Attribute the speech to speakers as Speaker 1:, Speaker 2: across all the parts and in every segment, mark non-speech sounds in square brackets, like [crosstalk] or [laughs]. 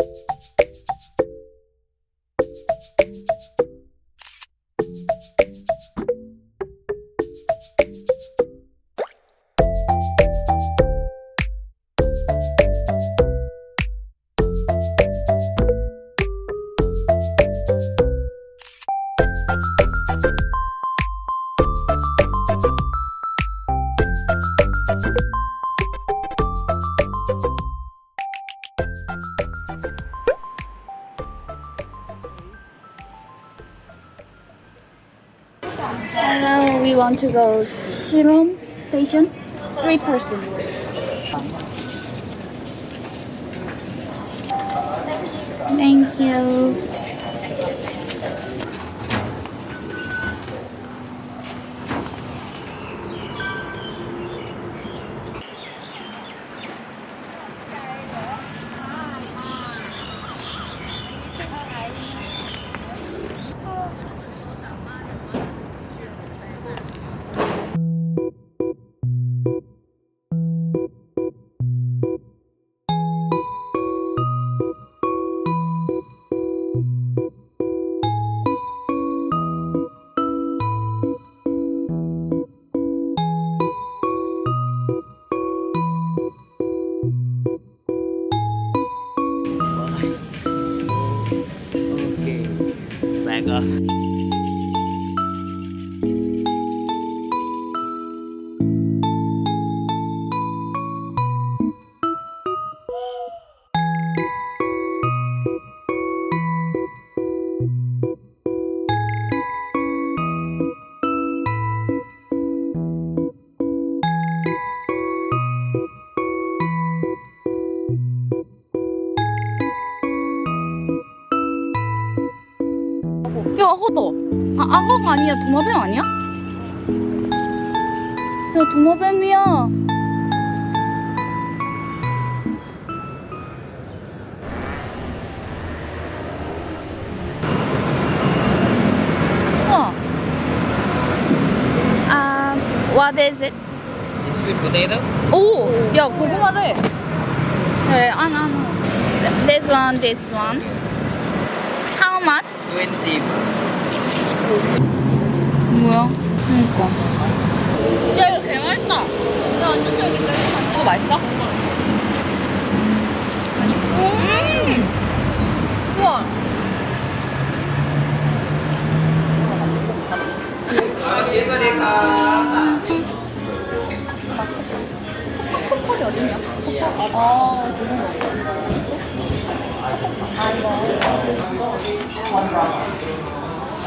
Speaker 1: you want to go Shirom station. Three person. Thank you. 아, 악어가 아니야. 도마뱀 아니야? 야, 도마뱀이야. 우와. 아, what is it?
Speaker 2: This sweet potato?
Speaker 1: 오, 야, 고구마래. 네, 안, 안. This one, this one. How much?
Speaker 2: 20.
Speaker 1: 뭐야? 그니까. 야, 이거 개 맛있다. 나 완전 쫄깃해. 이거 맛있어? 음! 우와. 포컬이 어딨냐? 아, 그런 거.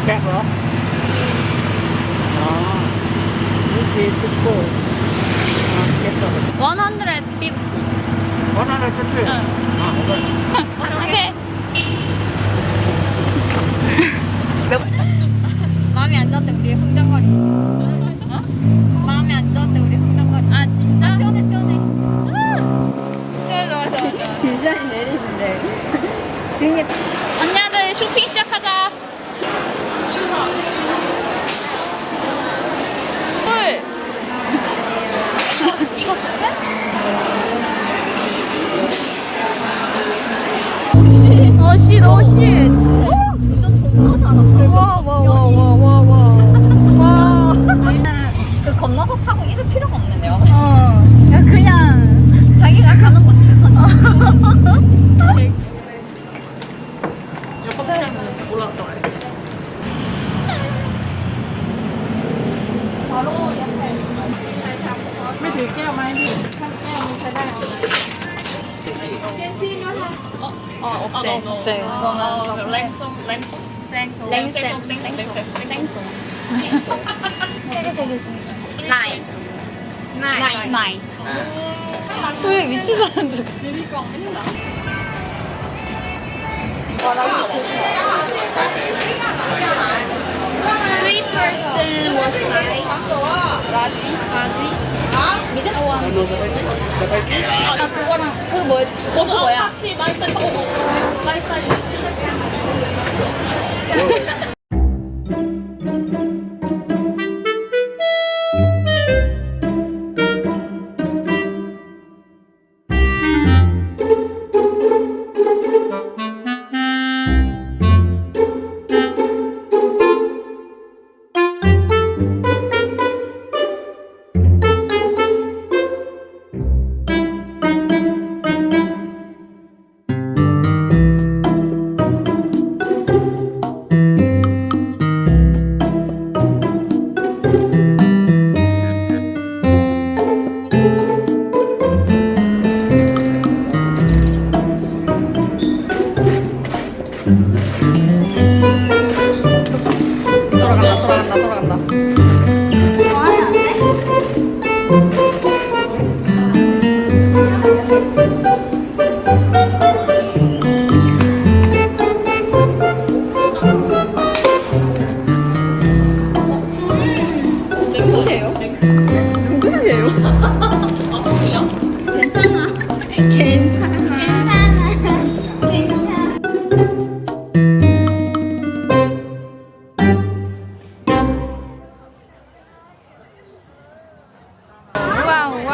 Speaker 1: 아, 이거.
Speaker 2: What track bro? This is super. Yes, sir.
Speaker 1: 150.
Speaker 2: 150. Ah, okay.
Speaker 1: 오케이. [laughs] 마음이 안 좋을 때 우리 흥정거리. 어? 마음이 안 좋을 때 우리 흥정거리. 아 진짜? 시원해 시원해. 좋아 좋아 좋아 좋아. 디자인 내리는데. [laughs] 등에 언니들 쇼핑 시작 사람은 몰랐던
Speaker 3: 거야. 바로 약간 왜 들게요, 많이?
Speaker 1: 어, 어때? 어때? 이거는
Speaker 4: 랭송, 랭송?
Speaker 1: 랭송.
Speaker 4: 랭송, 랭송, 랭송.
Speaker 1: 세개 세개 세. 나이. 나이. 나이. 수익 미치지
Speaker 2: 않는
Speaker 1: 거. 그거랑 그 뭐야? 그거 뭐야?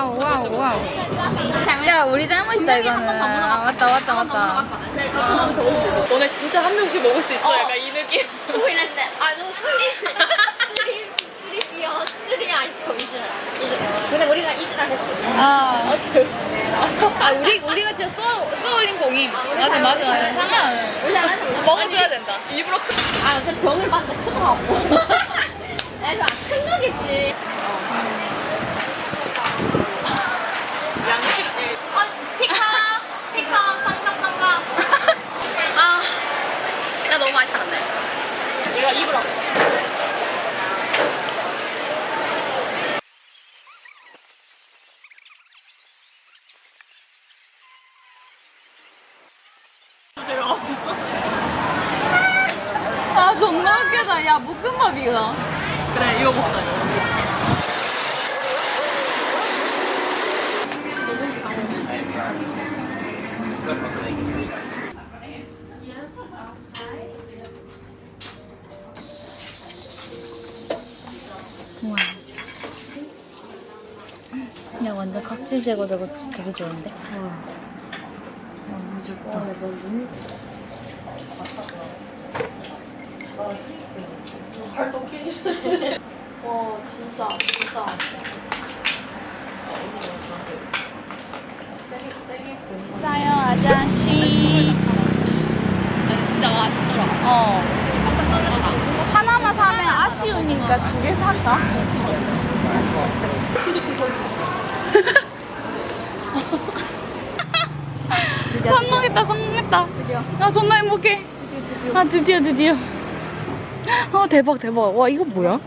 Speaker 1: 와우 와우 와우. 야 우리 잘못이다 이거는. 맞다 맞다 맞다.
Speaker 4: 너네 진짜 한 명씩 먹을 수 있어. 약간 이 느낌.
Speaker 3: 쓰고 있는데 아 너무 쓰리 쓰리 쓰리 비어 쓰리 아이스크림 이즈라 근데 우리가 이즈라 했어
Speaker 1: 아, 아 우리 우리가 진짜 쏘 쏘올린 공임. 맞아 맞아 맞아. 상관. 먹어줘야 된다.
Speaker 4: 일부러
Speaker 3: 큰아 어제 병을 봤는데 크더라고 [laughs] 그래서 아, 큰 거겠지
Speaker 4: 양식. 어, 피카, 피카, 장갑, 장갑.
Speaker 3: 아야 너무 많이 타는데
Speaker 4: 내가 입으로.
Speaker 1: 아 존나 웃기다. 야 볶음밥이다.
Speaker 4: 그래, 이거 먹자. 이거.
Speaker 1: 야 완전 각질 제거되고 되게 좋은데. 어. 너무 좋다.
Speaker 3: 와 진짜 진짜
Speaker 1: 싸요 아저씨.
Speaker 3: 진짜 맛있더라
Speaker 1: 어.
Speaker 3: 깜짝 놀랐다
Speaker 1: 하나만 사면 아쉬우니까 두 개 살까? [laughs] 성공했다 성공했다 아 존나 행복해 아 드디어 드디어 아 대박 대박 와 이거 뭐야?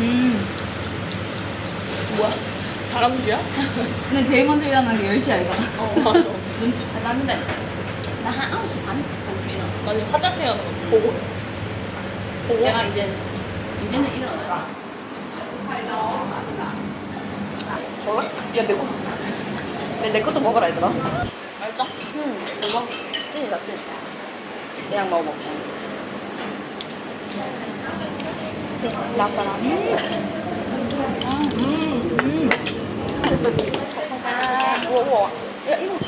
Speaker 1: 음
Speaker 4: 다람쥐야?
Speaker 1: 근데 제일 먼저 일어난 게 10시야 이거
Speaker 4: 어, 맞아.
Speaker 3: 났는데 나한 9시 반? 반쯤 일어나
Speaker 4: 나 지금 화장실 거 보고. 보고.
Speaker 3: 내가 이제 이제는 일어났어
Speaker 4: 저거? 야, 내 거. 내거좀 먹어라, 얘들아.
Speaker 3: 맛있어? 응 대박 찐이다 찐
Speaker 4: 그냥 먹어. 우와, 우와. 야, 이거.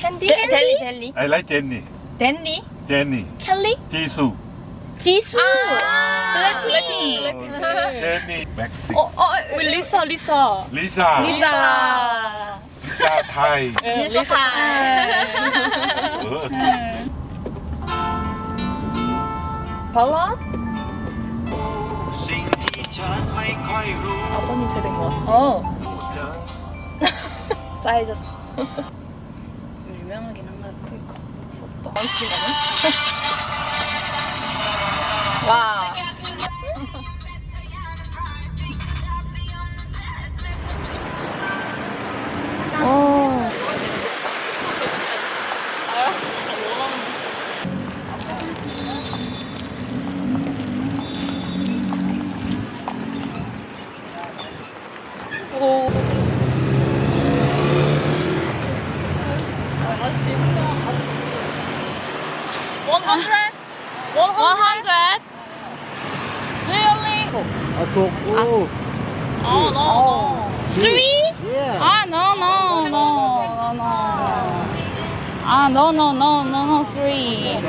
Speaker 1: 캔디? 델리
Speaker 5: I like Jenny.
Speaker 1: 댄디?
Speaker 5: Jenny.
Speaker 1: 켈리?
Speaker 5: Jisoo.
Speaker 1: 지수
Speaker 5: 블랙핑.
Speaker 1: 블랙핑
Speaker 5: Jenny. Blackpink.
Speaker 1: 어, 어, 우리 리사 리사
Speaker 5: Lisa.
Speaker 1: 리사
Speaker 5: Lisa Thai.
Speaker 1: 리사
Speaker 5: 어.
Speaker 4: 발라?
Speaker 5: Sing
Speaker 4: 아버님 세대인 것 같아.
Speaker 1: 어.
Speaker 4: 쌓여졌어.
Speaker 1: 유명하긴 한가.
Speaker 4: 그니까. 부럽다. 많 지, 나는? [laughs]
Speaker 1: 와. 오.
Speaker 4: 오.
Speaker 1: One hundred. One hundred. Really?
Speaker 2: Asok. Oh.
Speaker 1: Oh no. Three?
Speaker 2: Yeah.
Speaker 1: Ah no no no no no. Ah no no no no no three.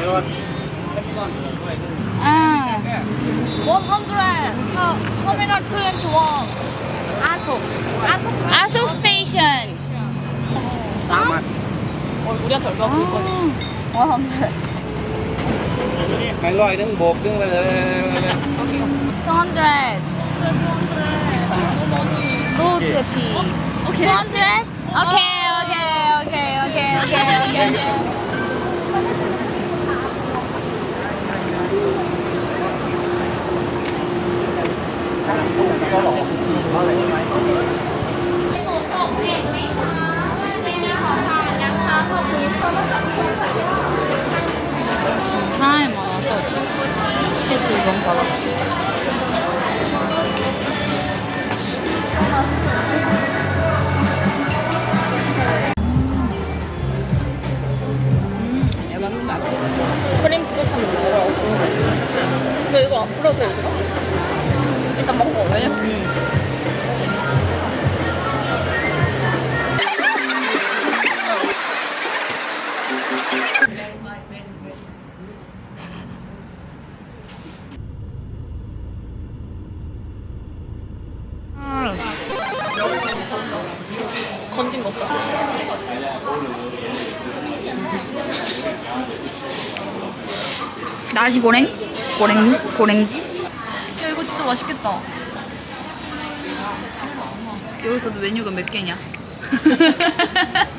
Speaker 1: Ah. One hundred. Terminal twenty one. Aso. Aso station.
Speaker 2: Selamat.
Speaker 4: 어, 우리한테 얼마 줄 거니?
Speaker 2: ทั้งลอ
Speaker 1: ยทั้งโบกทั้งอนเดร200 200p 200 โอเค โอเค โอเค โอ
Speaker 4: เค โอเค โอเค time 70원 받았어.
Speaker 1: 음,
Speaker 4: 건진 거 없잖아.
Speaker 1: 나시 고랭? 고랭? 고랭지? 야, 이거 진짜 맛있겠다. 여기서도 메뉴가 몇 개냐? [laughs]